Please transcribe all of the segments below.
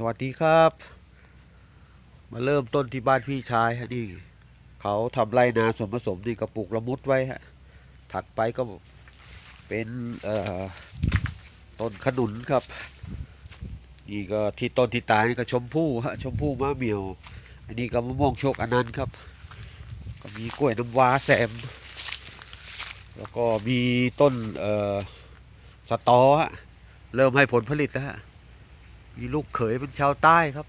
สวัสดีครับ มาเริ่มต้นที่บ้านพี่ชายฮะนี่เขาทำไรนาส่วนผสมนี่ก็ปลูกละมุดไว้ฮะถัดไปก็เป็นต้นขนุนครับนี่ก็ที่ต้นที่ตายนี่ก็ชมพู่ฮะชมพู่มะเหมียว อันนี้ก็มะม่วงโชคอนันต์ครับ ก็มีกล้วยน้ำว้าแซม แล้วก็มีต้นสตอฮะเริ่มให้ผลผลิตแล้วฮะ มีลูกเขยเป็นชาวใต้ครับ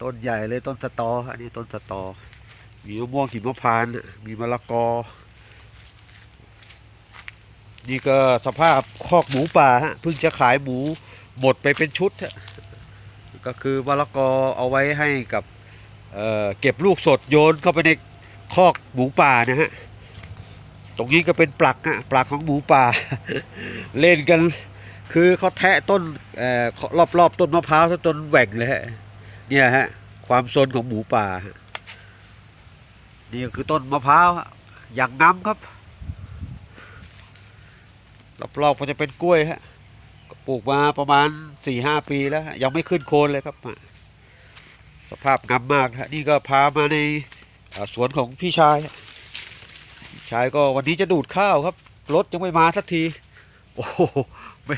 ต้นใหญ่เลยต้นสตอฮะนี่ต้นสตอ มีมะม่วงหิมพานต์มีมะละกอ นี่ก็สภาพคอกหมูป่าฮะเพิ่งจะขายหมูหมดไปเป็นชุด ก็คือมะละกอเอาไว้ให้กับเเก็บลูกสดโยนเข้าไปในคอกหมูป่านะฮะ ตรงนี้ก็เป็นปลักฮะปลักของหมูป่า เล่นกัน คือเขาแทะต้นเอ่อรอบๆต้นมะพร้าวจนแหว่งเลยฮะเนี่ยฮะความซนของหมูป่า นี่ก็คือต้นมะพร้าวอย่างน้ำครับรอบๆก็จะเป็นกล้วยฮะปลูกมาประมาณสี่ห้าปีแล้ว ยังไม่ขึ้นโคนเลยครับ สภาพงามมากฮะนี่ก็พามาในสวนของพี่ชายพี่ชายก็วันนี้จะดูดข้าวครับรถยังไม่มาสักที โอ้โห ไม่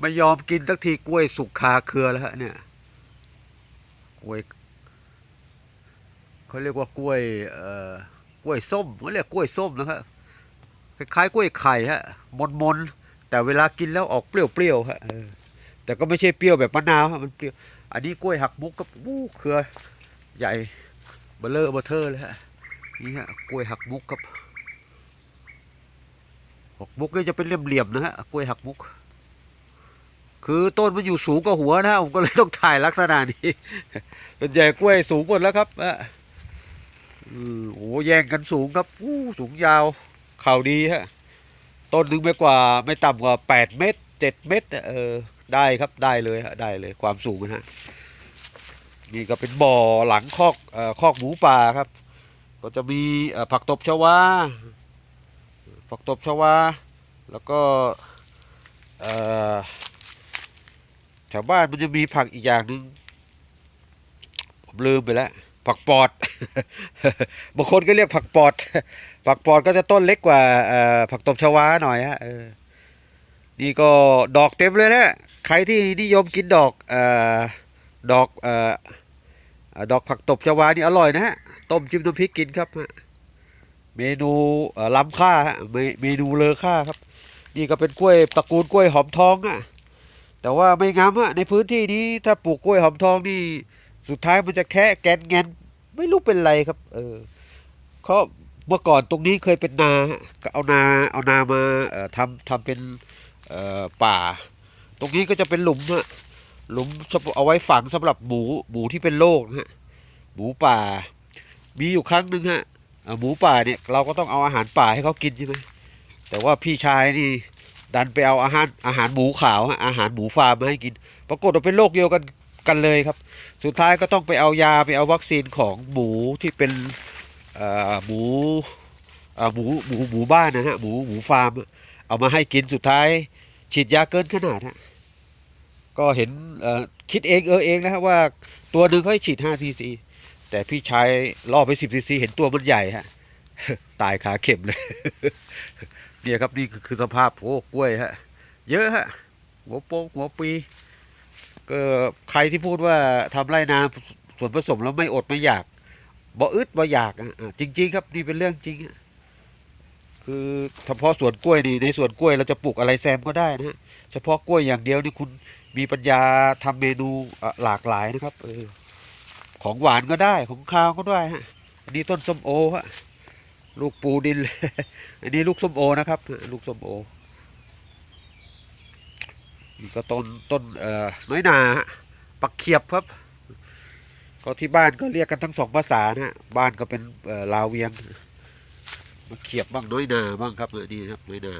ไม่ยอมกินสักทีกล้วยสุกคาเครือแล้วฮะเนี่ย กล้วยเขาเรียกว่ากล้วยเอ่อกล้วยส้มเขาเรียกกล้วยส้มนะครับคล้ายๆกล้วยไข่ฮะมนๆแต่เวลากินแล้วออกเปรี้ยวๆฮะแต่ก็ไม่ใช่เปรี้ยวแบบมะนาวฮะมันเปรี้ยวอันนี้กล้วยหักมุกกับวู้เครือ ใหญ่เบลเลอร์เบเทอร์เลยฮะนี่ฮะกล้วยหักมุกครับหักมุกนี่จะเป็นเหลี่ยมๆนะฮะกล้วยหักมุก คือต้นมันอยู่สูงกว่าหัวนะผมก็เลยต้องถ่ายลักษณะนี้ส่วนใหญ่กล้วยสูงหมดแล้วครับอะอือโอ้แย่งกันสูงครับอู้สูงยาวเข่าดีฮะต้นนึงไม่กว่าไม่ต่ำกว่าแปดเมตรเจ็ดเมตรเออได้ครับได้เลยฮะได้เลยความสูงนะฮะนี่ก็เป็นบ่อหลังคอกเอ่อคอกหมูป่าครับ ก็จะมีเอ่อผักตบชวาผักตบชวาแล้วก็เอ่อ วบ้านมันจะมีผักอีกอย่างหนึ่งผมลืมไปแล้วผักปอดบางคนก็เรียกผักปอด ผักปอดก็จะต้นเล็กกว่าผักตบชวาหน่อยฮะนี่ก็ดอกเต็มเลยนะใครที่นิยมกินดอกออดอกออดอกผักตบชวานี่อร่อยนะฮะต้มจิ้มน้ำพริกกินครับเมนูล้ำค่าฮะเมเมนูเลอค่าครับ นี่ก็เป็นกล้วยตระกูลกล้วยหอมทองอะ แต่ว่าไม่งามฮะในพื้นที่นี้ถ้าปลูกกล้วยหอมทองนี่สุดท้ายมันจะแค่แกนแงนไม่รู้เป็นไรครับ เออเขาเมื่อก่อนตรงนี้เคยเป็นนาเอานาเอานามาทำทำเป็นป่า ตรงนี้ก็จะเป็นหลุมฮะหลุมเอาไว้ฝังสำหรับหมูหมูที่เป็นโรคฮะหมูป่า มีอยู่ครั้งหนึ่งฮะหมูป่าเนี่ยเราก็ต้องเอาอาหารป่าให้เขากินใช่ไหมแต่ว่าพี่ชายนี่ ดันไปเอาอาหารอาหารหมูขาวอาหารหมูฟาร์มมาให้กิน ปรากฏว่าเป็นโรคเดียวกันกันเลยครับ สุดท้ายก็ต้องไปเอายาไปเอาวัคซีนของหมูที่เป็นหมูหมูหมูหมูบ้านนะฮะหมูหมูฟาร์ม เอามาให้กินสุดท้าย ฉีดยาเกินขนาดฮะก็เห็นคิดเองเออเองนะครับว่าตัวหนึ่งเขาให้ฉีด5ซีซีแต่พี่ชายล่อไปสิบซีซีเห็นตัวมันใหญ่ฮะตายขาเข็มเลย เนี่ยครับนี่คือสภาพโอ้กล้วยฮะ เยอะฮะ หัวโป๊กหัวปี ก็ใครที่พูดว่าทำไรนาส่วนผสมแล้วไม่อดไม่อยากบ่อึดบ่อยากอะจริง ๆ ครับนี่เป็นเรื่องจริงอะคือเฉพาะสวนกล้วยนี่ในสวนกล้วยเราจะปลูกอะไรแซมก็ได้นะฮะเฉพาะกล้วยอย่างเดียวนี่คุณมีปัญญาทำเมนูหลากหลายนะครับเออของหวานก็ได้ของข้าวก็ได้ฮะนนี้ต้นส้มโอฮะ ลูกปูดิน อันนี้ลูกส้มโอนะครับ ลูกส้มโอนี่ก็ต้นต้นเอ่อน้อยนาฮะปักเขียบครับ ก็ที่บ้านก็เรียกกันทั้งสองภาษานะฮะบ้านก็เป็นลาวเวียงมาเขียบบ้างน้อยนาบ้างครับนี่ครับน้อยนา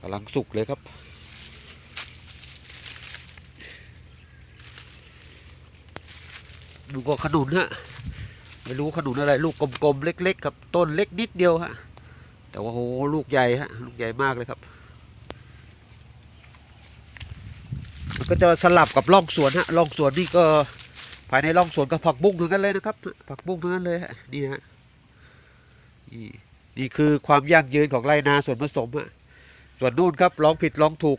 กำลังสุกเลยครับดูก็ขนุนฮะ ไม่รู้ขนุนอะไร ลูกกลมๆเล็กๆครับต้นเล็กนิดเดียวฮะแต่ว่าโหลูกใหญ่ฮะลูกใหญ่มากเลยครับมันก็จะสลับกับร่องสวนฮะร่องสวนนี่ก็ภายในร่องสวนก็ผักบุ้งทั้งนั้นเลยนะครับ ผักบุ้งทั้งนั้นเลยฮะนี่ฮะนี่นี่คือความยั่งยืนของไรนาส่วนผสมฮะส่วนนู่นครับร้องผิดร้องถูก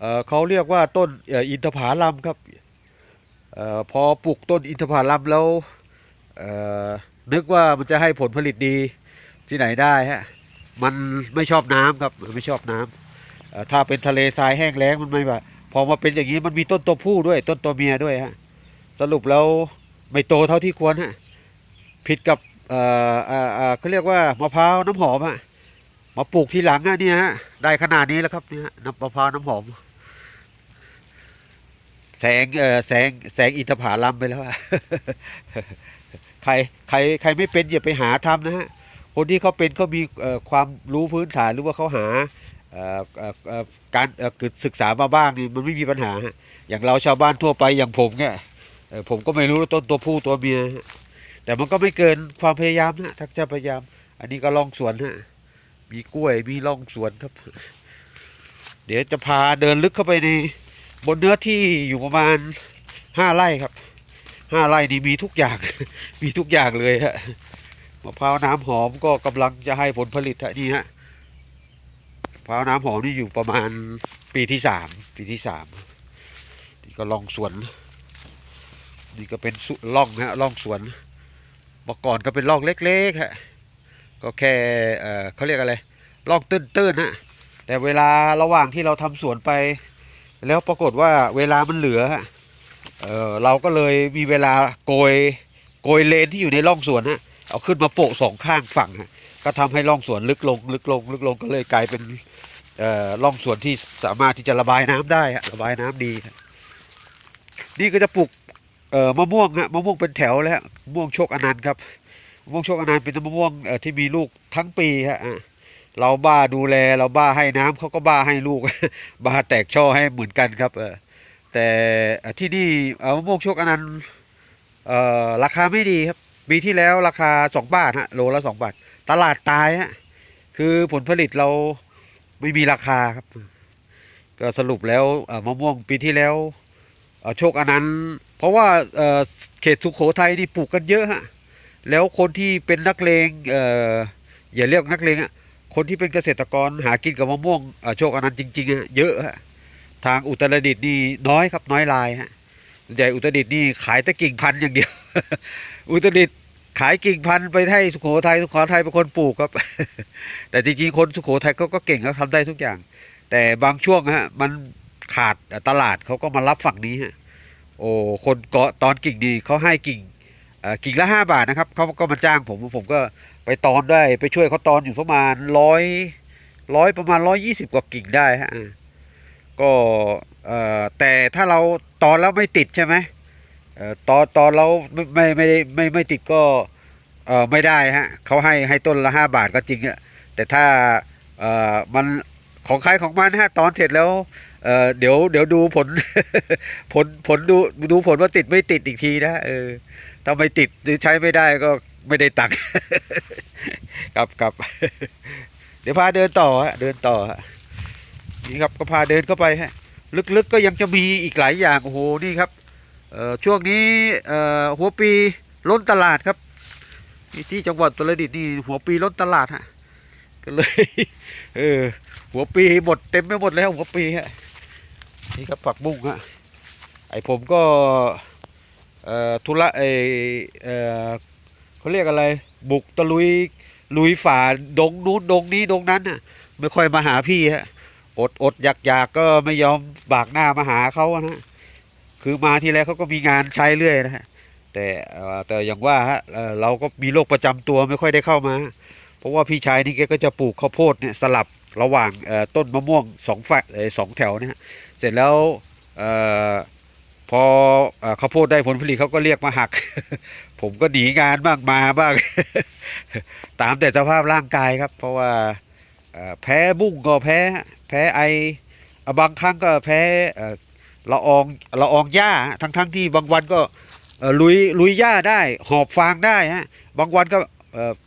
เเขาเรียกว่าต้นอินทผลัมครับออพอปลูกต้นอินทผลัมแล้ว นึกว่ามันจะให้ผลผลิตดีที่ไหนได้ฮะมันไม่ชอบน้ำครับมันไม่ชอบน้ำเอ่อถ้าเป็นทะเลทรายแห้งแล้งมันไม่แบบพอมาเป็นอย่างนี้มันมีต้นตัวผู้ด้วย ต้นตัวเมียด้วยฮะสรุปแล้วไม่โตเท่าที่ควรฮะผิดกับเอ่อเอ่อเขาเรียกว่ามะพร้าวน้ำหอมฮะมาปลูกทีหลังอะเนี่ยฮะได้ขนาดนี้แล้วครับเนี่ยน้ำมะพร้าวน้ำหอม แสงเอ่อแสงแสงอินทผลัมไปแล้วอะ ใครใครใครไม่เป็นอย่าไปหาทำนะฮะคนที่เขาเป็นเขามีความรู้พื้นฐานหรือว่าเขาหาการเอ่อศึกษามาบ้างนี่มันไม่มีปัญหา อย่างเราชาวบ้านทั่วไปอย่างผมเนี่ยผมก็ไม่รู้ต้นตัวผู้ตัวเมีย แต่มันก็ไม่เกินความพยายามนะถ้าจะพยายาม อันนี้ก็ล่องสวนฮะมีกล้วยมีล่องสวนครับ เดี๋ยวจะพาเดินลึกเข้าไปในบนเนื้อที่อยู่ประมาณห้าไร่ครับ ห้าไร่นี่มีทุกอย่าง มีทุกอย่างเลยฮะมะพร้าวน้ำหอมก็กำลังจะให้ผลผลิตฮะนี่ฮะมะพร้าวน้ำหอมนี่อยู่ประมาณปีที่สามปีที่สามนี่ก็ล่องสวน นี่ก็เป็นสุล่องฮะล่องสวนเมื่อก่อนก็เป็นล่องเล็กๆฮะก็แค่เอ่อเขาเรียกอะไรล่องตื้นๆฮะแต่เวลาระหว่างที่เราทำสวนไป แล้วปรากฏว่าเวลามันเหลือฮะ เออเราก็เลยมีเวลาโกยโกยเลนที่อยู่ในร่องสวนฮะเอาขึ้นมาโปะสองข้างฝั่งฮะก็ทำให้ร่องสวนลึกลง ลึกลง ลึกลงก็เลยกลายเป็นร่องสวนที่สามารถที่จะระบายน้ำได้ระบายน้ำดี นี่ก็จะปลูกมะม่วงฮะมะม่วงเป็นแถวแล้วมะม่วงโชคอนันต์ครับมะม่วงโชคอนันต์เป็นมะม่วงที่มีลูกทั้งปีฮะเราบ้าดูแลเราบ้าให้น้ำเขาก็บ้าให้ลูก บ้าแตกช่อให้เหมือนกันครับเออ แต่ที่นี่มะม่วงโชคอนันต์ราคาไม่ดีครับปีที่แล้วราคาสองบาทฮะโลละสองบาท ตลาดตายฮะคือผลผลิตเราไม่มีราคาครับ ก็สรุปแล้วมะม่วงปีที่แล้วเอ่อโชคอนันต์เพราะว่าเขตสุโขทัยนี่ปลูกกันเยอะฮะแล้วคนที่เป็นนักเลงเออย่าเรียกนักเลงอะคนที่เป็นเกษตรกรหากินกับมะม่วงเอ่อโชคอนันต์จริงๆอะเยอะฮะ ทางอุตรดิตถ์นี่น้อยครับน้อยรายฮะใหญ่อุตรดิตถ์นี่ขายแต่กิ่งพันธุ์อย่างเดียว อุตรดิตถ์ขายกิ่งพันธุ์ไปให้สุโขทัยสุโขทัยเป็นคนปลูกครับ แต่จริงๆคนสุโขทัยเขาก็เก่งเขาทำได้ทุกอย่าง แต่บางช่วงฮะมันขาดตลาดเขาก็มารับฝั่งนี้ฮะโอ้คนเกาะตอนกิ่งดีเขาให้กิ่งกิ่งละห้าบาทนะครับเขาก็มาจ้างผมผมก็ไปตอนได้ไปช่วยเขาตอนอยู่ประมาณร้อยร้อยประมาณร้อยยี่สิบกว่ากิ่งได้ฮะ ก็แต่ถ้าเราตอนแล้วไม่ติดใช่ไหมตอนตอนเราไม่ไม่ไม่ได้ไม่ไม่ติดก็ไม่ได้ฮะเขาให้ให้ต้นละห้าบาทก็จริงอะแต่ถ้ามันของใครของมันฮะตอนเสร็จแล้วเเดี๋ยวเดี๋ยวดูผลผลผลดูดูผลว่าติดไม่ติดอีกทีนะเออถ้าไม่ติดหรือใช้ไม่ได้ก็ไม่ได้ตังค์ครับครับเดี๋ยวพาเดินต่อฮะเดินต่อฮะ นี่ครับก็พาเดินเข้าไปฮะลึกๆก็ยังจะมีอีกหลายอย่างโอ้โหนี่ครับช่วงนี้หัวปีล้นตลาดครับที่จังหวัดตรดิตนี่หัวปีล้นตลาดฮะก็เลยเออหัวปีหมดเต็มไปหมดแล้วหัวปีฮะนี่ครับผักบุ้งฮะไอผมก็ธุระไอเอ่อเขาเรียกอะไรบุกตะลุยลุยฝ่าดงนู้นดงนี้ดงนั้นน่ะไม่ค่อยมาหาพี่ฮะ อดอดอยากอยากก็ไม่ยอมบากหน้ามาหาเขาอะนะคือมาที่แล้วเขาก็มีงานใช้เรื่อยนะฮะแต่แต่อย่างว่าฮะเราก็มีโรคประจำตัวไม่ค่อยได้เข้ามา เพราะว่าพี่ชายนี่แกก็จะปลูกข้าวโพดเนี่ยสลับระหว่างต้นมะม่วงสองฝักเอ่อสองแถวนะฮะเสร็จแล้วออพออข้าวโพดได้ผลผลิตเขาก็เรียกมาหัก ผมก็หนีงานบ้างมาบ้าง ตามแต่สภาพร่างกายครับ เพราะว่าแพ้บุ้งก็แพ้ แพ้ไอบางครั้งก็แพ้ละอองละอองหญ้าทั้งทั้งๆที่บางวันก็ลุยลุยหญ้าได้ หอบฟางได้ฮะบางวันก็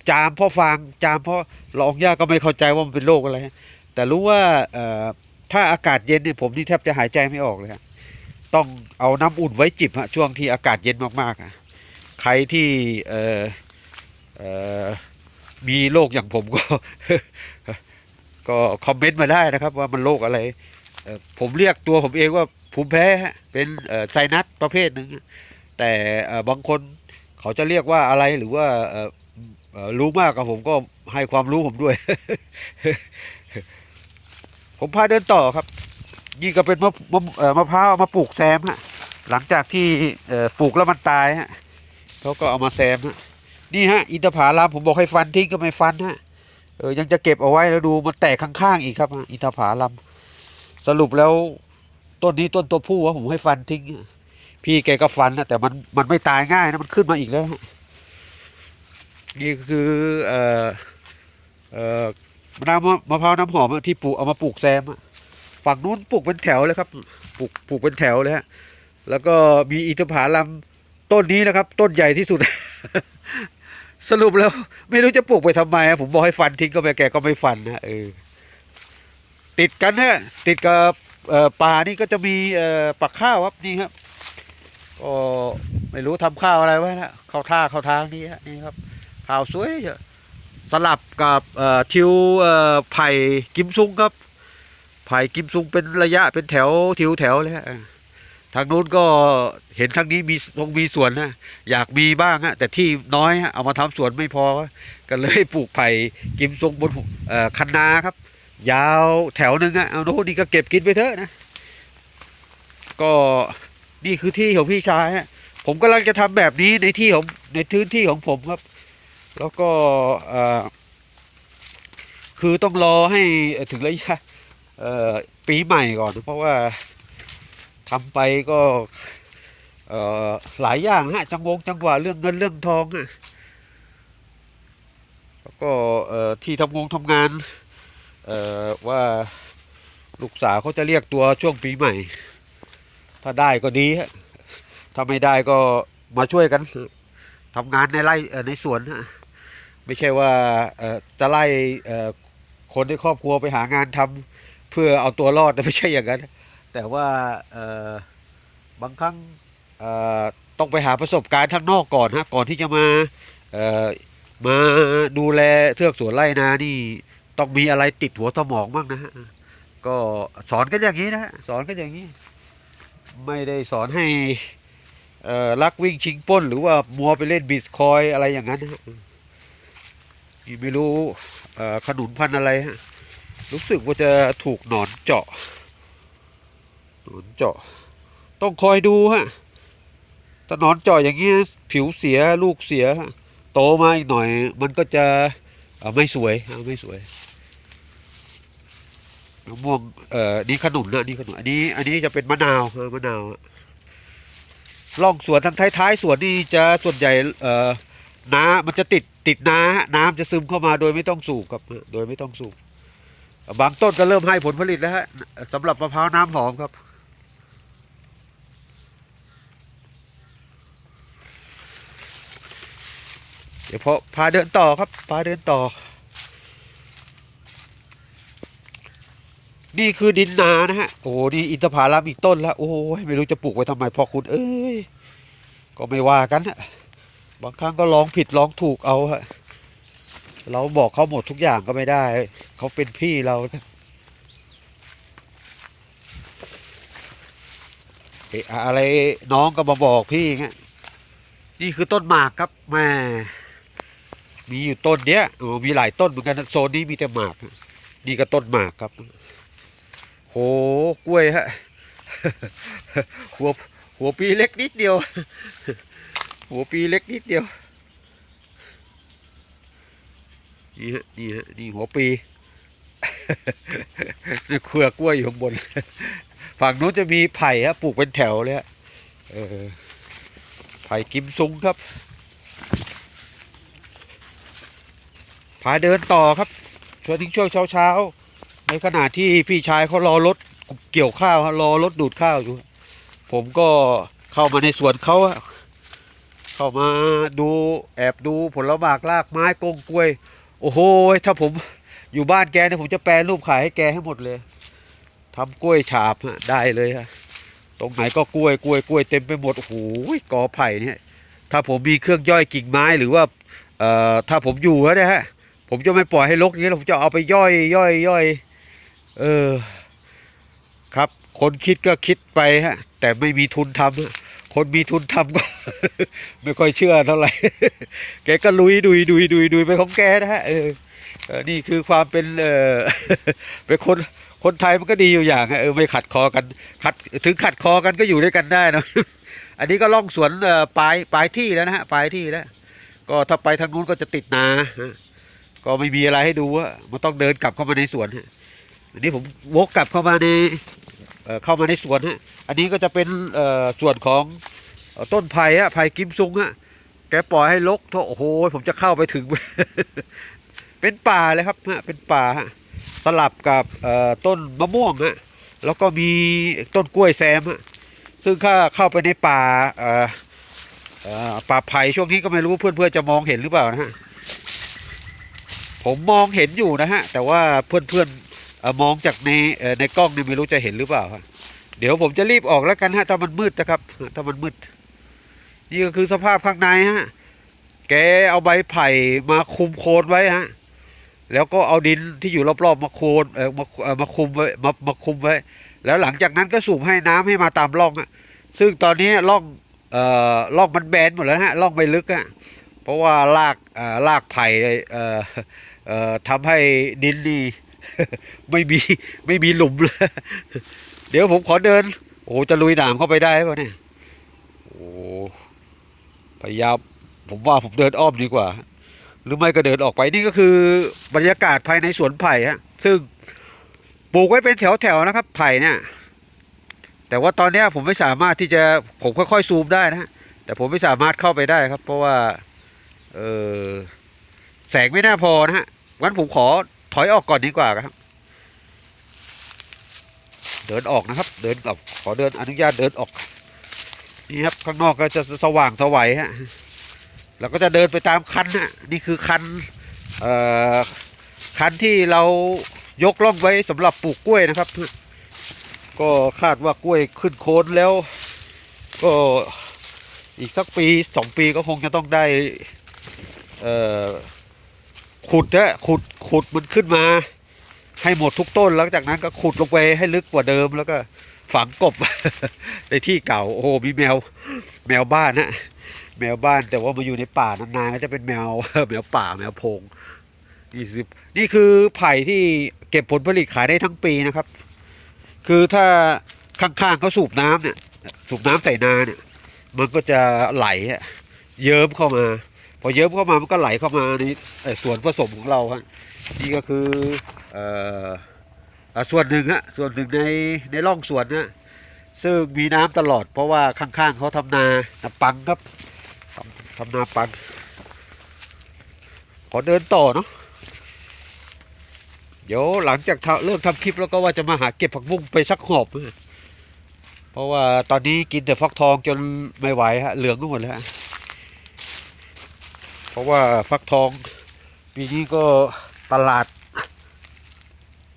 จามเพราะฟางจามเพราะละอองหญ้าก็ไม่เข้าใจว่ามันเป็นโรคอะไรแต่รู้ว่าถ้าอากาศเย็นเนี่ยผมนี่แทบจะหายใจไม่ออกเลยฮะต้องเอาน้ำอุ่นไว้จิบฮะช่วงที่อากาศเย็นมากๆอะใครที่มีโรคอย่างผมก็ ก็คอมเมนต์มาได้นะครับว่ามันโรคอะไร ผมเรียกตัวผมเองว่าภูมิแพ้ฮะเป็นไซนัสประเภทหนึ่งแต่บางคนเขาจะเรียกว่าอะไรหรือว่ารู้มากกับผมก็ให้ความรู้ผมด้วย ผมพาเดินต่อครับนี่ก็เป็นมะมะมะพร้าวมาปลูกแซมฮะหลังจากที่ปลูกแล้วมันตายฮะเขาก็เอามาแซมฮะนี่ฮะอินทผลัมผมบอกให้ฟันทิ้งก็ไม่ฟันฮะ เออยังจะเก็บเอาไว้แล้วดูมันแตกข้างๆอีกครับ อินทผลัมสรุปแล้วต้นนี้ต้นตัวผู้วะผมให้ฟันทิ้ง พี่แกก็ฟันนะแต่มันมันไม่ตายง่ายนะมันขึ้นมาอีกแล้ว นี่คือเอ่อเอ่อน้ำมะมะพร้าวน้ำหอมที่ปลูกเอามาปลูกแซมฝั่งนู้นปลูกเป็นแถวเลยครับปลูกปลูกเป็นแถวเลยฮะแล้วก็มีอินทผลัมต้นนี้นะครับ ต้นใหญ่ที่สุด สรุปแล้ว ไม่รู้จะปลูกไปทำไมผมบอกให้ฟันทิ้งก็ไม่แกก็ไม่ฟันนะเออติดกันฮะติดกับป่านี่ก็จะมีปักข้าวครับนี่ครับก็ไม่รู้ทำข้าวอะไรไว้นะข้าวท่าข้าวทางนี่ฮะนี่ครับข้าวสวยสลับกับทิวไผ่กิมซุงครับไผ่กิมซุงเป็นระยะเป็นแถวทิวแถวเลยฮะ ทางนู้นก็เห็นทางนี้มีคงมีสวนนะอยากมีบ้างฮะแต่ที่น้อยฮะเอามาทำสวนไม่พอก็เลยปลูกไผ่กิมซงบนคันนาครับ ยาวแถวหนึ่งอะเอาโน่นนี่ก็เก็บกินไปเถอะนะ ก็นี่คือที่ของพี่ชายฮะผมกำลังจะทำแบบนี้ในที่ของในพื้นที่ของผมครับ แล้วก็คือต้องรอให้ถึงระยะปีใหม่ก่อน เพราะว่า ทำไปก็หลายอย่างฮะจังวงจังหวะเรื่องเงินเรื่องทองฮะแล้วก็ที่ทำงงทำงานว่าลูกสาวเขาจะเรียกตัวช่วงปีใหม่ ถ้าได้ก็ดีฮะถ้าไม่ได้ก็มาช่วยกันทำงานในไร่ในสวนฮะไม่ใช่ว่าจะไล่คนในครอบครัวไปหางานทำเพื่อเอาตัวรอดนะไม่ใช่อย่างนั้น แต่ว่าบางครั้งต้องไปหาประสบการณ์ข้างนอกก่อนฮะก่อนที่จะมามาดูแลเทือกสวนไร่นานี่ต้องมีอะไรติดหัวสมองบ้างนะฮะก็สอนกันอย่างนี้นะสอนกันอย่างนี้ ไม่ได้สอนให้ลักวิ่งชิงป้น หรือว่ามัวไปเล่นบิสคอยอะไรอย่างนั้นนะฮะไม่รู้ขนุนพันอะไรฮะรู้สึกว่าจะถูกหนอนเจาะ นอนเจาะ ต้องคอยดูฮะถ้าหนอนเจาะอย่างนี้ยผิวเสียลูกเสียฮะโตมาอีกหน่อย มันก็จะไม่สวยไม่สวยมะม่วงเอ่อนี่ขนุนนะนี่ขนุนอันนี้ อันนี้จะเป็นมะนาวมะนาวอะร่องสวนทางท้ายๆสวนนี่จะส่วนใหญ่เอ่อน้ำมันจะติดติดน้าน้ำจะซึมเข้ามาโดยไม่ต้องสูบครับโดยไม่ต้องสูบบางต้นก็เริ่มให้ผลผลิตแล้วฮะสำหรับมะพร้าวน้ำหอมครับ เดี๋ยวพอพาเดินต่อครับ พาเดินต่อ นี่คือดินนานะฮะ โอ้นี่อินทผลัมอีกต้นแล้ว โอ้ยไม่รู้จะปลูกไว้ทำไมพอคุณเอ้ย ก็ไม่ว่ากันฮะ บางครั้งก็ลองผิดลองถูกเอาฮะ เราบอกเขาหมดทุกอย่างก็ไม่ได้ เขาเป็นพี่เราอะอะไรน้องก็มาบอกพี่เงี้ยนี่คือต้นหมากครับแม่ มีอยู่ต้นเนี้ยโอ้มีหลายต้นเหมือนกันโซนนี้มีแต่หมากนี่ก็ต้นหมากครับ โหกล้วยฮะหัวหัวปีเล็กนิดเดียว หัวปีเล็กนิดเดียวนี่ฮะนี่ฮะนี่หัวปีนี่เครือกล้วยอยู่ข้างบน ฝั่งนู้นจะมีไผ่ฮะปลูกเป็นแถวเลยฮะไผ่กิมซุงครับ พาเดินต่อครับช่วงทิ้งช่วงเช้าเช้าๆในขณะที่พี่ชายเขารอรถเกี่ยวข้าวรอรถดูดข้าวอยู่ ผมก็เข้ามาในสวนเขาเข้ามาดูแอบดูผลหมากลากไม้กงกล้วย โอ้โหถ้าผมอยู่บ้านแกเนี่ยผมจะแปลรูปขายให้แกให้หมดเลยทำกล้วยฉาบได้เลยฮะตรงไหนก็กล้วยกล้วยกล้วยเต็มไปหมดโอ้โหกอไผ่เนี่ยถ้าผมมีเครื่องย่อยกิ่งไม้หรือว่าเอ่อถ้าผมอยู่แล้วนี่ยฮะ ผมจะไม่ปล่อยให้รกอย่างนี้ผมจะเอาไปย่อยย่อยย่อยเออ ครับ คนคิดก็คิดไปฮะ แต่ไม่มีทุนทำคนมีทุนทำก็ ไม่ค่อยเชื่อเท่าไหร่แกก็ลุยดุยดุยดุยดุยไปของแกนะฮะเออนี่คือความเป็นเออเป็นคนคนไทยมันก็ดีอยู่อย่างเออไม่ขัดคอกันขัดถึงขัดคอกันก็อยู่ด้วยกันได้นะอันนี้ก็ล่องสวนเออปลายปลายที่แล้วนะฮะปลายที่แล้ว ก็ถ้าไปทางนู้นก็จะติดนาฮะ ก็ไม่มีอะไรให้ดูอะมันต้องเดินกลับเข้ามาในสวนฮะอันนี้ผมวกกลับเข้ามาในเเข้ามาในสวนฮะอันนี้ก็จะเป็นส่วนของต้นไผ่ฮะไผ่กิมซุงฮะแกปล่อยให้ลกโอ้โหผมจะเข้าไปถึง เป็นป่าเลยครับฮะเป็นป่าฮะสลับกับต้นมะม่วงฮะแล้วก็มีต้นกล้วยแซมฮะซึ่งถ้าเข้าไปในป่าป่าไผ่ช่วงนี้ก็ไม่รู้เพื่อนๆจะมองเห็นหรือเปล่านะฮะ ผมมองเห็นอยู่นะฮะ แต่ว่าเพื่อนๆเอ่อมองจากในในกล้องเนี่ยไม่รู้จะเห็นหรือเปล่า เดี๋ยวผมจะรีบออกแล้วกันฮะถ้ามันมืดนะครับถ้ามันมืด นี่ก็คือสภาพข้างในฮะ แกเอาใบไผ่มาคุมโคนไว้ฮะ แล้วก็เอาดินที่อยู่รอบๆมาโคนเออมามาคุมไว้มามาคุมไว้ แล้วหลังจากนั้นก็สูบให้น้ำให้มาตามร่องฮะซึ่งตอนนี้ร่องเอ่อล่องมันแบนหมดแล้วฮะล่องไม่ลึกฮะเพราะว่าลากเอ่อลากไผ่เอ่อเอ่อ ทำให้ดินนี่ไม่มีไม่มีหลุมเลยเดี๋ยวผมขอเดิน โอ้จะลุยหนามเข้าไปได้ป่ะเนี่ยโอ้พยายามผมว่าผมเดินอ้อมดีกว่า หรือไม่ก็เดินออกไปนี่ก็คือบรรยากาศภายในสวนไผ่ฮะซึ่งปลูกไว้เป็นแถวๆนะครับ ไผ่เนี่ยแต่ว่าตอนนี้ผมไม่สามารถที่จะผมค่อยๆซูมได้นะฮะแต่ผมไม่สามารถเข้าไปได้ครับ เพราะว่าเออแสงไม่น่าพอนะฮะ งั้นผมขอถอยออกก่อนดีกว่าครับ เดินออกนะครับ เดินออกขอเดินอนุญาตเดินออก นี่ครับข้างนอกก็จะสว่างสวัยฮะเราก็จะเดินไปตามคันฮะนี่คือคันเอ่อคันที่เรายกล่องไว้สำหรับปลูกกล้วยนะครับ ก็คาดว่ากล้วยขึ้นโคนแล้ว ก็อีกสักปีสองปีก็คงจะต้องได้เอ่อ ขุดนะขุดขุดมันขึ้นมา ให้หมดทุกต้นแล้วจากนั้นก็ขุดลงไปให้ลึกกว่าเดิมแล้วก็ฝังกบ ในที่เก่าโอ้โหมีแมว แมวบ้านนะแมวบ้านแต่ว่ามาอยู่ในป่านานๆก็จะเป็นแมวแมวป่าแมวพงนี่คือนี่คือไผ่ที่เก็บผลผลิตขายได้ทั้งปีนะครับ คือถ้าข้างๆเขาสูบน้ำเนี่ย สูบน้ำใส่นาเนี่ย มันก็จะไหลเยิ้มเข้ามา อเยิ้มเข้ามามันก็ไหลเข้ามาในส่วนผสมของเราฮะนี่ก็คืออส่วนหนึ่งฮะส่วนหนึ่งในในร่องสวนนะซึ่งมีน้ำตลอด เพราะว่าข้างๆเขาทำนานาปังครับทำทำนาปัง ขอเดินต่อเนาะเดี๋ยวหลังจากเริ่มทำคลิปแล้วก็ว่าจะมาหาเก็บผักบุ้งไปสักหอบเพราะว่าตอนนี้กินแต่ฟักทองจนไม่ไหวฮะเหลืองก็หมดแล้ว เพราะว่าฟักทองปีนี้ก็ตลาด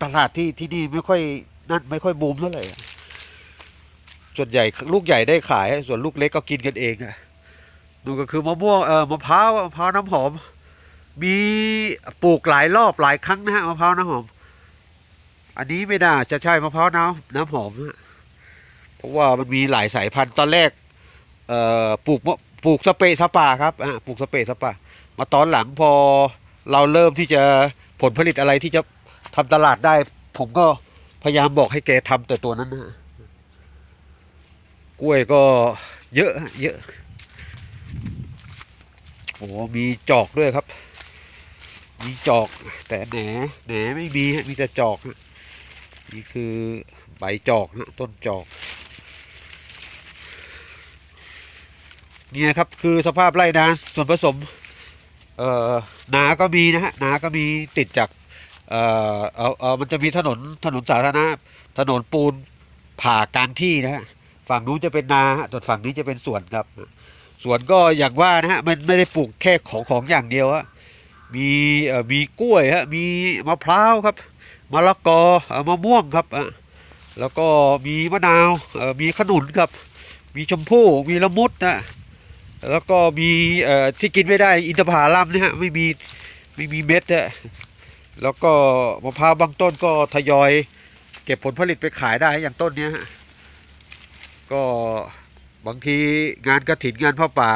ตลาดที่ที่นี่ไม่ค่อยนั่นไม่ค่อยบูมเท่าไหร่ส่วนใหญ่ลูกใหญ่ได้ขาย ส่วนลูกเล็กก็กินกันเองอะนู่นก็คือมะม่วงเออมะพร้าวมะพร้าวน้ำหอม มีปลูกหลายรอบหลายครั้งนะฮะมะพร้าวน้ำหอม อันนี้ไม่น่าจะใช่มะพร้าวน้ำน้ำหอมนะเพราะว่ามันมีหลายสายพันธุ์ตอนแรกเอ่อปลูกมะปลูกสเปรย์สปาครับอะปลูกสเปรย์สปา มาตอนหลังพอเราเริ่มที่จะผลผลิตอะไรที่จะทำตลาดได้ ผมก็พยายามบอกให้แกทำแต่ตัวนั้นนะกล้วยก็เยอะเยอะโอ้โหมีจอกด้วยครับ มีจอกแต่แหนแหนไม่มีมีแต่จอกนี่คือใบจอกฮะต้นจอกเนี่ยครับคือสภาพไร่นาส่วนผสม เอ่อนาก็มีนะฮะนาก็มีติดจากเอ่อเออเออมันจะมีถนนถนนสาธารณะถนนปูนผ่ากลางที่นะฮะฝั่งนู้นจะเป็นนาฮะส่วนฝั่งนี้จะเป็นสวนครับ สวนก็อย่างว่านะฮะมันไม่ได้ปลูกแค่ของของอย่างเดียวฮะมีเอ่อมีกล้วยฮะมีมะพร้าวครับมะละกอเอ่อมะม่วงครับอะแล้วก็มีมะนาวเอ่อมีขนุนครับ มีชมพู่มีละมุดนะ แล้วก็มีเอ่อที่กินไม่ได้อินทผลัมนะฮะไม่มีไม่มีเม็ดนะแล้วก็มะพร้าวบางต้นก็ทยอย เก็บผลผลิตไปขายได้อย่างต้นเนี้ยก็บางทีงานกระถินงานผ้าป่า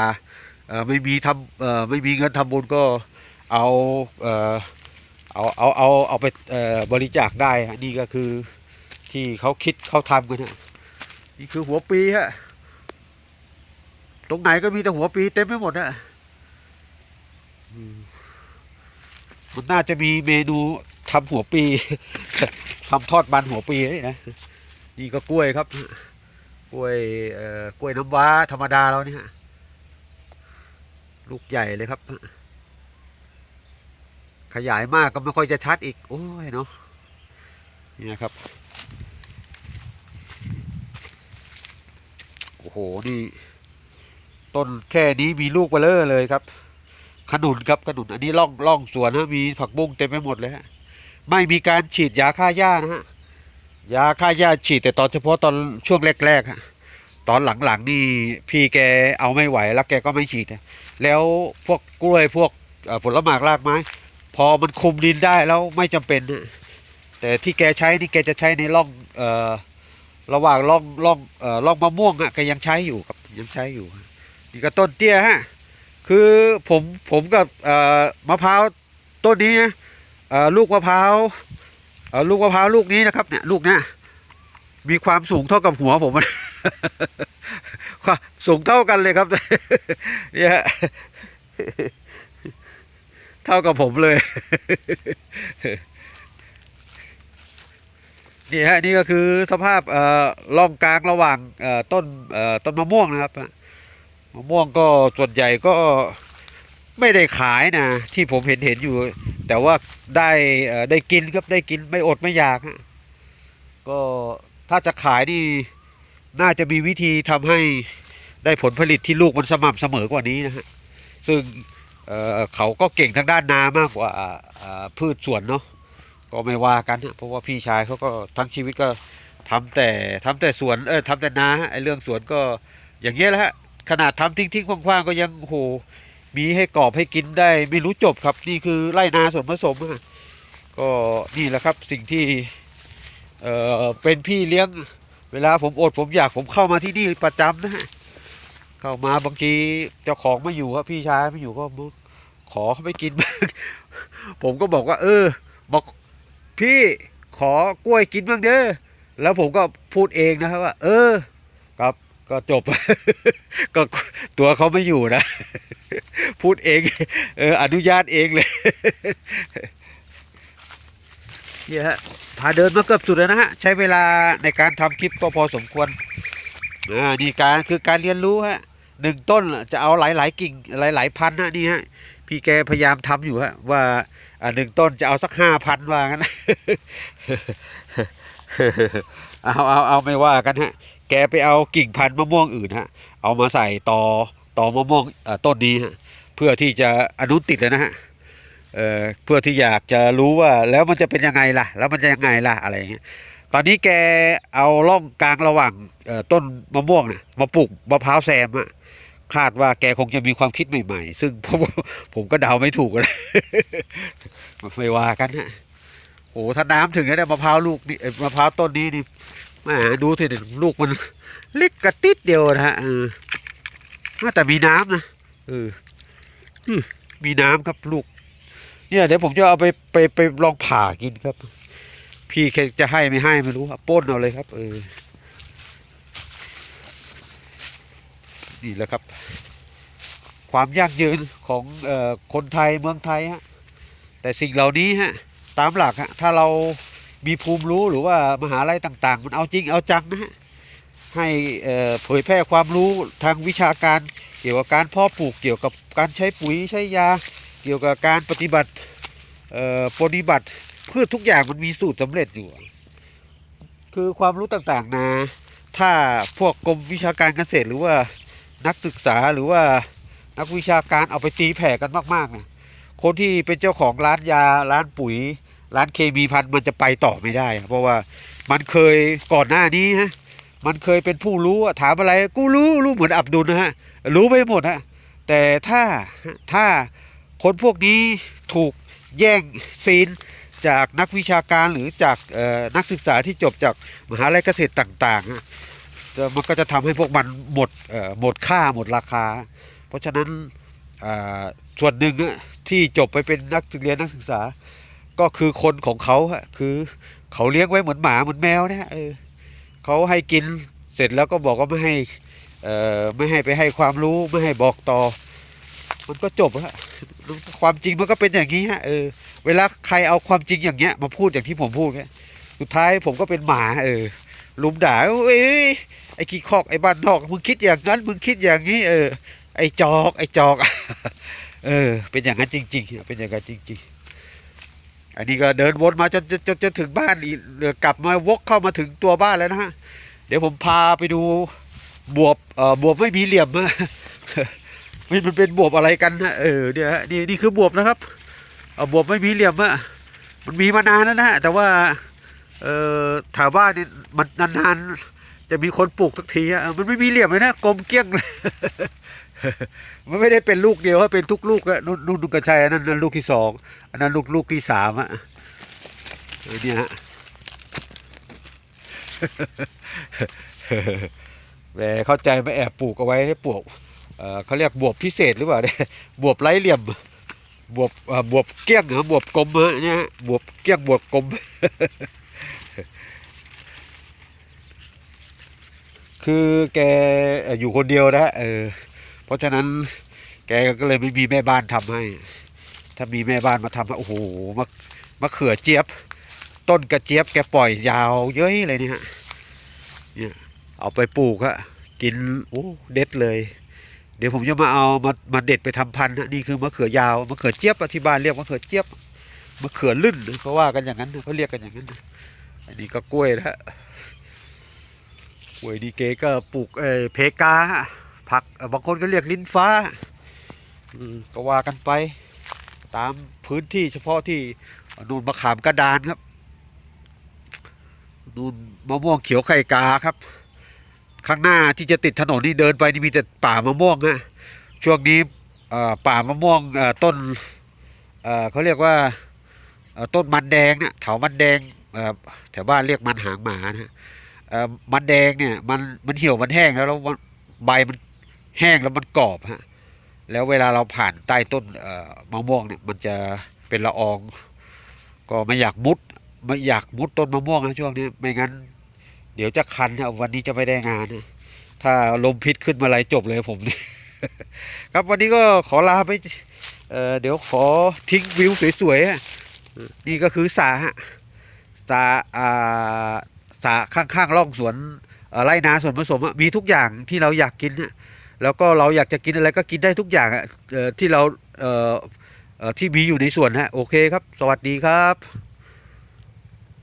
ไม่มีทำไม่มีเงินทำบุญก็เอาเอาเอาเอาเอาไปบริจาคได้นี่ก็คือที่เขาคิดเขาทำกันนี่คือหัวปีฮะ ตรงไหนก็มีแต่หัวปีเต็มไปหมดฮะอืมมันน่าจะมีเมนูทำหัวปีทำทอดมันหัวปีนี่นะนี่ก็กล้วยครับ กล้วยเอ่อกล้วยน้ำว้าธรรมดาเรานี่ฮะลูกใหญ่เลยครับ ขยายมากก็ไม่ค่อยจะชัดอีก โอ้ยเนาะนี่นะครับ โอ้โห นี่ ต้นแค่นี้มีลูกเบลอเลยครับขนุนครับขนุนอันนี้ล่องล่องสวนนะมีผักบุ้งเต็มไปหมดเลยฮะไม่มีการฉีดยาฆ่าหญ้านะฮะยาฆ่าหญ้าฉีดแต่ตอนเฉพาะตอนช่วงแรกๆฮะตอนหลังๆนี่พี่แกเอาไม่ไหวแล้วแกก็ไม่ฉีดแล้วพวกกล้วยพวกผลไม้รากไม้ พอมันคุมดินได้แล้วไม่จำเป็นนะแต่ที่แกใช้นี่แกจะใช้ในร่องอระหว่างร่องร่องล่อร่องมะม่วงอะแกยังใช้อยู่ครับยังใช้อยู่ นี่ก็ต้นเตี้ยฮะคือผมผมกับมะพร้าวต้นนี้นะลูกมะพร้าวลูกมะพร้าวลูกนี้นะครับเนี่ยลูกเนี้ยมีความสูงเท่ากับหัวผมสูงเท่ากันเลยครับเนี่ยเท่ากับผมเลยนี่ฮะนี่ก็คือสภาพเอ่อร่องกลางระหว่างต้นต้นมะม่วงนะครับ มะม่วงก็ส่วนใหญ่ก็ไม่ได้ขายนะ ที่ผมเห็นเห็นอยู่ แต่ว่าได้ได้กินครับได้กินไม่อดไม่อยากฮะก็ถ้าจะขายนี่น่าจะมีวิธีทำให้ได้ผลผลิตที่ลูกมันสม่ำเสมอกว่านี้นะฮะซึ่งเเขาก็เก่งทางด้านนามากกว่าาพืชสวนเนาะก็ไม่ว่ากันนะเพราะว่าพี่ชายเขาก็ทั้งชีวิตก็ทำแต่ทำแต่สวนเออทำแต่นาไอเรื่องสวนก็อย่างเงี้ยแหละฮะ ขนาดทำทิ้งๆคว่างๆก็ยังโหมีให้กรอบให้กินได้ไม่รู้จบครับ นี่คือไร่นาส่วนผสมฮะก็นี่แหละครับสิ่งที่เอ่อเป็นพี่เลี้ยงเวลาผมอดผมอยากผมเข้ามาที่นี่ประจำนะฮะเข้ามาบางทีเจ้าของไม่อยู่ครับพี่ชายไม่อยู่ก็มขอเขาไปกินบ้างผมก็บอกว่า เออ บอกพี่ขอกล้วยกินบ้างเด้อแล้วผมก็พูดเองนะครับว่า เออ ก็จบ ก็ตัวเขาไม่อยู่นะ พูดเองเอออนุญาตเองเลยเนี่ยฮะพาเดินมาเกือบสุดแล้วนะฮะ ใช้เวลาในการทำคลิปก็พอสมควรอ่านี่การคือการเรียนรู้ฮะหนึ่งต้นจะเอาหลายๆกิ่งหลายๆพันนะนี่ฮะพี่แกพยายามทำอยู่ฮะว่าอ่าหนึ่งต้นจะเอาสักห้าพันว่างั้นเอาเอาเอาไม่ว่ากันฮะ แกไปเอากิ่งพันธุ์มะม่วงอื่นฮะ เอามาใส่ต่อต่อมะม่วงต้นนี้ฮะ เพื่อที่จะอนุติดเลยนะฮะเเพื่อที่อยากจะรู้ว่าแล้วมันจะเป็นยังไงล่ะ แล้วมันจะยังไงล่ะอะไรอย่างเงี้ย ตอนนี้แกเอาร่องกลางระหว่างต้นมะม่วงนี่ยมาปลูกมะพร้าวแซมอะคาดว่าแกคงจะมีความคิดใหม่ๆ ซึ่งผมผมก็เดาไม่ถูกนะไม่ว่ากันฮะโอ้ถ้าน้ำถึงแล้วเนี่ยมะพร้าวลูกนี้มะพร้าวต้นนี้นี่ แหมดูสิเนี่ยลูกมันเล็กกระติดเดียวนะฮะเออน่าแต่มีน้ำนะเออนี่มีน้ำครับลูกเนี่ยเดี๋ยวผมจะเอาไปไปไปลองผ่ากินครับ พี่แค่จะให้ไม่ให้ไม่รู้ครับป้นเอาเลยครับ เออนี่แหละครับ ความยั่งยืนของเอ่อคนไทยเมืองไทยฮะแต่สิ่งเหล่านี้ฮะตามหลักฮะถ้าเรา มีภูมิรู้หรือว่ามหาลัยต่าง ๆ มันเอาจริงเอาจังนะฮะให้เผยแพร่ความรู้ทางวิชาการเกี่ยวกับการเพาะปลูกเกี่ยวกับการใช้ปุ๋ยใช้ยา เกี่ยวกับการปฏิบัติปฏิบัติพืชทุกอย่างมันมีสูตรสำเร็จอยู่ คือความรู้ต่างๆนะถ้าพวกกรมวิชาการเกษตรหรือว่านักศึกษาหรือว่านักวิชาการเอาไปตีแผ่กันมากๆเนี่ยคนที่เป็นเจ้าของร้านยาร้านปุ๋ย ร้านเคมีพันมันจะไปต่อไม่ได้ เพราะว่ามันเคยก่อนหน้านี้ฮะมันเคยเป็นผู้รู้ถามอะไรกูรู้รู้เหมือนอับดุลนะฮะรู้ไปหมดฮะแต่ถ้าถ้าคนพวกนี้ถูกแย่งซีนจากนักวิชาการหรือจากนักศึกษาที่จบจากมหาลัยเกษตรต่างๆฮะมันก็จะทำให้พวกมันหมดหมดค่าหมดราคา เพราะฉะนั้นส่วนหนึ่งที่จบไปเป็นนักเรียนนักศึกษา ก็คือคนของเขาคือเขาเลี้ยงไว้เหมือนหมาเหมือนแมวเนี่ยเออเขาให้กินเสร็จแล้วก็บอกว่าไม่ให้เออไม่ให้ไปให้ความรู้ไม่ให้บอกต่อ มันก็จบฮะความจริงมันก็เป็นอย่างนี้ฮะเออเวลาใครเอาความจริงอย่างเงี้ยมาพูดอย่างที่ผมพูดเนี่ยสุดท้ายผมก็เป็นหมาเออลุมด่าเอ้ยไอ้ขี้คอกไอ้บ้านนอกมึงคิดอย่างนั้นมึงคิดอย่างนี้ เออ ไอ้จอก ไอ้จอก เออ เป็นอย่างนั้นจริง ๆ เป็นอย่างนั้นจริง ๆ อันนี้ก็เดินวนมาจนจนจนจนถึงบ้านอีกกลับมาวกเข้ามาถึงตัวบ้านแล้วนะฮะเดี๋ยวผมพาไปดูบวบเอ่อบวบไม่มีเหลี่ยมนะมันมันเป็นบวบอะไรกันนะเออเนี่ยนี่นี่คือบวบนะครับเอ่อบวบไม่มีเหลี่ยมอะมันมีมานานแล้วนะฮะแต่ว่าเอ่อแถวบ้านนี่มันนานๆจะมีคนปลูกสักทีอะมันไม่มีเหลี่ยมเลยนะกลมเกลี้ยงเลย มันไม่ได้เป็นลูกเดียวว่าเป็นทุกลูกอะนุ่นนุ่นนุ่นกระชัยอันนั้นนั่นลูกที่สองอันนั้นลูกลูกที่สามอะเออเนี่ยฮะแหมเข้าใจไม่แอบปลูกเอาไว้ได้ปลูกเอ่อเขาเรียกบวบพิเศษหรือเปล่าเนี่ยบวบไร้เหลี่ยมบวบบวบเกี้ยงเหรอบวบกลมฮะเนี่ยบวบเกี้ยงบวบกลม คือแกอยู่คนเดียวนะเออ ราะฉะนั้นแกก็เลยไม่มีแม่บ้านทำให้ ถ้ามีแม่บ้านมาทำให้โอ้โหมะมะเขือเจี๊ยบ ต้นกระเจี๊ยบแกปล่อยยาวเย้ยเลยเนี่ยเนี่ยเอาไปปลูกฮะกินโอ้เด็ดเลย เดี๋ยวผมจะมาเอามามาเด็ดไปทำพันธุ์นะนี่คือมะเขือยาวมะเขือเจี๊ยบอะที่บ้านเรียกมะเขือเจี๊ยบมะเขือลื่นเขาว่ากันอย่างนั้นเขาเรียกกันอย่างนั้นอันนี้ก็กล้วยนะฮะกล้วยดีเกก็ปลูกเออเพกาฮะ ผักบางคนก็เรียกลิ้นฟ้าก็ว่ากันไปตามพื้นที่เฉพาะที่นูนมะขามกระดานครับนูนมะม่วงเขียวไข่กาครับ ข้างหน้าที่จะติดถนนนี่เดินไปนี่มีแต่ป่ามะม่วงนะช่วงนี้ป่ามะม่วงต้นเขาเรียกว่าต้นมันแดงเนี่ยเถามันแดงแถวบ้านเรียกมันหางหมานะมันแดงเนี่ยมันมันเหี่ยวมันแห้งแล้วแล้วใบมัน แห้งแล้วมันกรอบฮะแล้วเวลาเราผ่านใต้ต้นมะม่วงเนี่ยมันจะเป็นละออง ก็ไม่อยากมุดไม่อยากมุดต้นมะม่วงนะช่วงนี้ไม่งั้น เดี๋ยวจะคันนะวันนี้จะไม่ได้งานนะถ้าลมพิษขึ้นมาไรจบเลยผมเนี่ยครับวันนี้ก็ขอลาไปเเดี๋ยวขอทิ้งวิวสวยๆนี่ก็คือสาฮะสาสาข้างๆร่องสวนไร่นาส่วนผสมอะมีทุกอย่างที่เราอยากกินนะ แล้วก็เราอยากจะกินอะไรก็กินได้ทุกอย่างที่เราที่มีอยู่ในสวนฮะโอเคครับ สวัสดีครับ